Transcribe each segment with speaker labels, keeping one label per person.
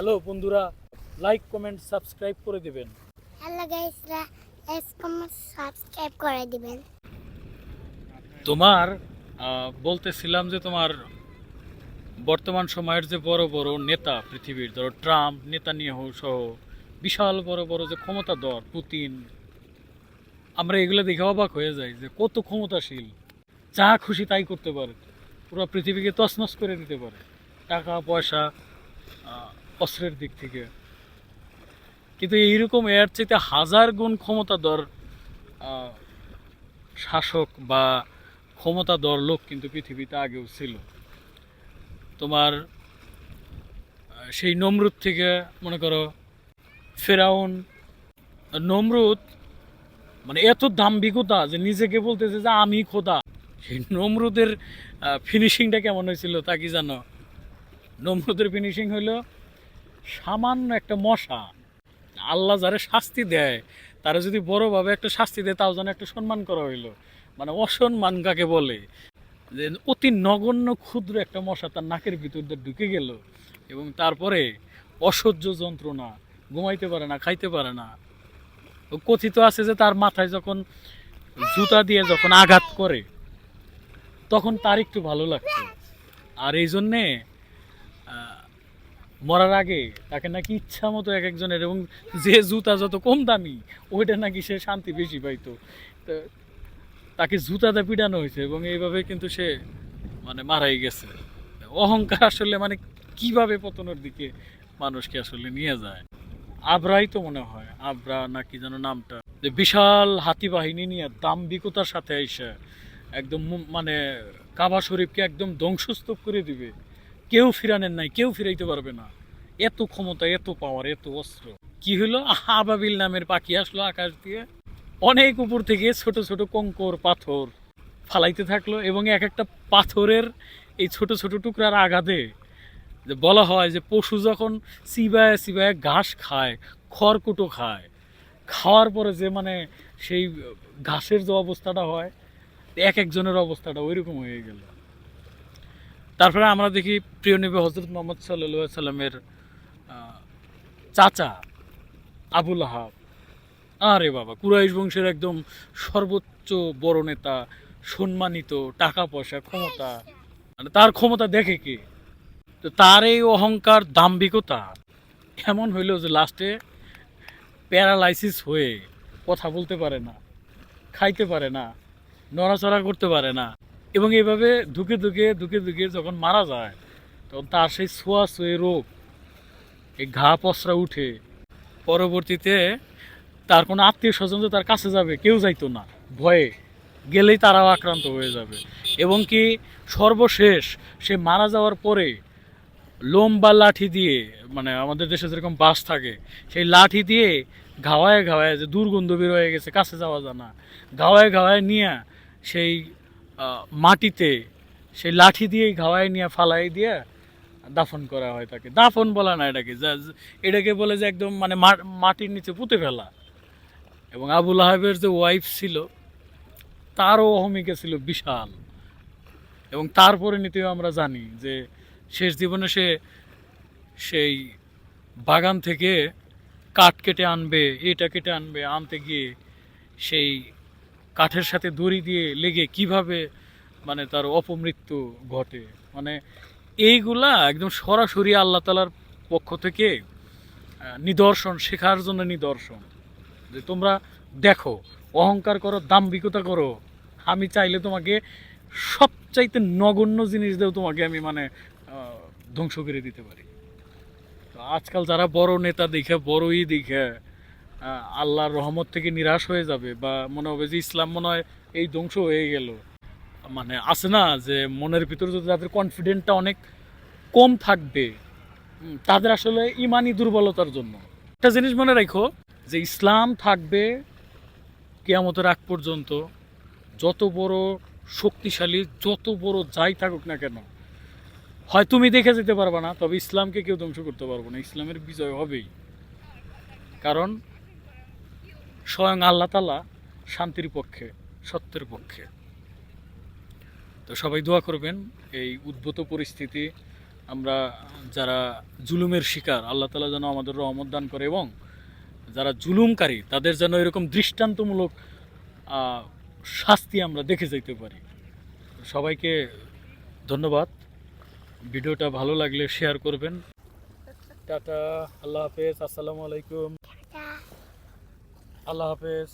Speaker 1: Hello বন্ধুরা like comment subscribe করে দেবেন।
Speaker 2: হ্যালো গাইসরা লাইক কমেন্ট সাবস্ক্রাইব করে দিবেন।
Speaker 1: তোমার বলতেছিলাম যে তোমার বর্তমান সময়ের যে বড় বড় নেতা পৃথিবীর ধরো ট্রাম্প নেতানিয়াহু সহ বিশাল বড় বড় যে ক্ষমতাধর পুতিন আমরা এগুলো দেখে অবাক হয়ে যাই যে কত ক্ষমতাশীল যা খুশি তাই করতে পারে। পুরো পৃথিবীকে তছনছ করে দিতে পারে। টাকা পয়সা অস্ত্রের দিক থেকে। কিন্তু এইরকম এর চাইতে হাজার গুণ ক্ষমতাধর শাসক বা ক্ষমতাধর লোক কিন্তু পৃথিবীতে আগেও ছিল। তোমার সেই নমরুদ থেকে মনে করো, ফেরাউন, নমরুদ মানে এত দাম্ভিকতা যে নিজেকে বলতেছে যে আমি খোদা। সেই নমরুদের ফিনিশিংটা কেমন হয়েছিল তা কি জানো? নমরুদের ফিনিশিং হইল সামান্য একটা মশা। আল্লাহ যারা শাস্তি দেয়, তারা যদি বড়োভাবে একটা শাস্তি দেয়, তাও যেন একটা সম্মান করা হইল। মানে অসম্মান কাকে বলে? যে অতি নগণ্য, ক্ষুদ্র একটা মশা তার নাকের ভিতর দিয়ে ঢুকে গেল এবং তারপরে অসহ্য যন্ত্রণা, ঘুমাইতে পারে না, খাইতে পারে না। কথিত আছে যে তার মাথায় যখন জুতা দিয়ে যখন আঘাত করে, তখন তার একটু ভালো লাগছে আর এই জন্যে মরার আগে তাকে নাকি ইচ্ছা মতো এক একজনের, এবং যে জুতা যত কম দামি, ওইটা নাকি সে শান্তি বেশি পাইতো। তাকে জুতাতে পিটানো হয়েছে, এবং এইভাবে কিন্তু সে মানে মারাই গেছে। অহংকার আসলে মানে কীভাবে পতনের দিকে মানুষকে আসলে নিয়ে যায়? আবরাই তো মনে হয়, আবরা নাকি যেন নামটা। যে বিশাল হাতি বাহিনী নিয়ে দাম্ভিকতার সাথে আইসা একদম মানে কাবা শরীফকে একদম ধ্বংসস্তূপ করে দিবে। কেউ ফিরানের নাই, কেউ ফিরাইতে পারবে না। এত ক্ষমতা, এত পাওয়ার এত অস্ত্র। কি হলো? আবাবিল নামের পাখি আসলো আকাশ দিয়ে। অনেক উপর থেকে ছোট ছোট কঙ্কর পাথর ফালাইতে থাকল এবং এক একটা পাথরের এই ছোট ছোট টুকরার আঘাতে যে বলা হয় যে পশু যখন চিবায় চিবায় ঘাস খায়, খড়কুটো খায়, খাওয়ার পরে যে মানে সেই ঘাসের যে অবস্থাটা হয়, এক একজনের অবস্থাটা ওইরকম হয়ে গেল। তারপরে আমরা দেখি প্রিয় নবী হজরত মোহাম্মদ সাল্লা সাল্লামের চাচা আবুল আহাব। আরে বাবা, কুরাইশ বংশের একদম সর্বোচ্চ বড় নেতা, সম্মানিত টাকা পয়সা ক্ষমতা। মানে তার ক্ষমতা দেখে কে? তো তার এই অহংকার দাম্ভিকতা এমন হইল যে লাস্টে প্যারালাইসিস হয়ে কথা বলতে পারে না, খাইতে পারে না, নড়াচড়া করতে পারে না। এবং এইভাবে ধুকে ধুকে ধুকে ধুকে যখন মারা যায়, তখন তার সেই ছোঁয়া ছুঁয়ে রোগ, এই ঘা পসরা উঠে। পরবর্তীতে তার কোনো আত্মীয় স্বজন তার কাছে যাবে, কেউ যাইতো না। ভয়ে গেলেই তারাও আক্রান্ত হয়ে যাবে। এবং কি সর্বশেষ সে মারা যাওয়ার পরে লোম বা লাঠি দিয়ে মানে আমাদের দেশে যেরকম বাস থাকে, সেই লাঠি দিয়ে ঘাওয়ায় ঘাওয়ায় যে দুর্গন্ধ বের হয়ে গেছে, কাছে যাওয়া যায় না। ঘাওয়ায় ঘাওয়ায় নিয়ে সেই মাটিতে সেই লাঠি দিয়েই ঘাওয়ায় নিয়ে, ফালাই দিয়ে দাফন করা হয় তাকে। দাফন বলা না এটাকে এটাকে বলে যে একদম মানে মাটির নিচে পুঁতে ফেলা। এবং আবুল আহাবের যে ওয়াইফ ছিল, তারও অহমিকা ছিল বিশাল। এবং তার নিতেও আমরা জানি যে শেষ জীবনে সে সেই বাগান থেকে কাঠ কেটে আনবে এটা কেটে আনবে, আনতে গিয়ে সেই কাঠের সাথে দড়ি দিয়ে লেগে কীভাবে মানে তার অপমৃত্যু ঘটে? মানে এইগুলা একদম সরাসরি আল্লাহ তালার পক্ষ থেকে নিদর্শন, শেখার জন্য নিদর্শন। যে তোমরা দেখো, অহংকার করো, দাম্ভিকতা করো। আমি চাইলে তোমাকে সবচাইতে নগণ্য জিনিস দেও তোমাকে আমি মানে ধ্বংস করে দিতে পারি। তো আজকাল যারা বড় নেতা দেখে, বড়ই দেখে আল্লাহর রহমত থেকে নিরাশ হয়ে যাবে বা মনে হবে যে ইসলাম মনে হয় এই ধ্বংস হয়ে গেল। মানে আছে না যে মনের ভিতরে যদি তাদের কনফিডেন্টটা অনেক কম থাকবে তাদের আসলে ইমানই দুর্বলতার জন্য। একটা জিনিস মনে রাখো, যে ইসলাম থাকবে কেয়ামতের আগ পর্যন্ত, যত বড় শক্তিশালী, যত বড় যাই থাকুক না কেন, হয় তুমি দেখে যেতে পারবে না, তবে ইসলামকে কেউ ধ্বংস করতে পারব না। ইসলামের বিজয় হবেই। কারণ স্বয়ং আল্লাহ তালা শান্তির পক্ষে, সত্যের পক্ষে। তো সবাই দোয়া করবেন, এই উদ্ভূত পরিস্থিতি আমরা যারা জুলুমের শিকার, আল্লাহ তালা যেন আমাদের রহমত দান করে এবং যারা জুলুমকারী, তাদের যেন এরকম দৃষ্টান্তমূলক শাস্তি আমরা দেখে যেতে পারি। সবাইকে ধন্যবাদ। ভিডিওটা ভালো লাগলে শেয়ার করবেন। টাটা, আল্লাহ হাফেজ, আসসালামু আলাইকুম। আল্লাহ
Speaker 2: হাফেজ।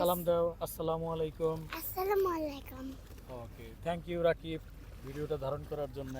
Speaker 1: সালাম দাও আসসালামু আলাইকুম।
Speaker 2: আসসালামু আলাইকুম।
Speaker 1: ওকে থ্যাংক ইউ রাকিব ভিডিওটা ধারণ করার জন্য।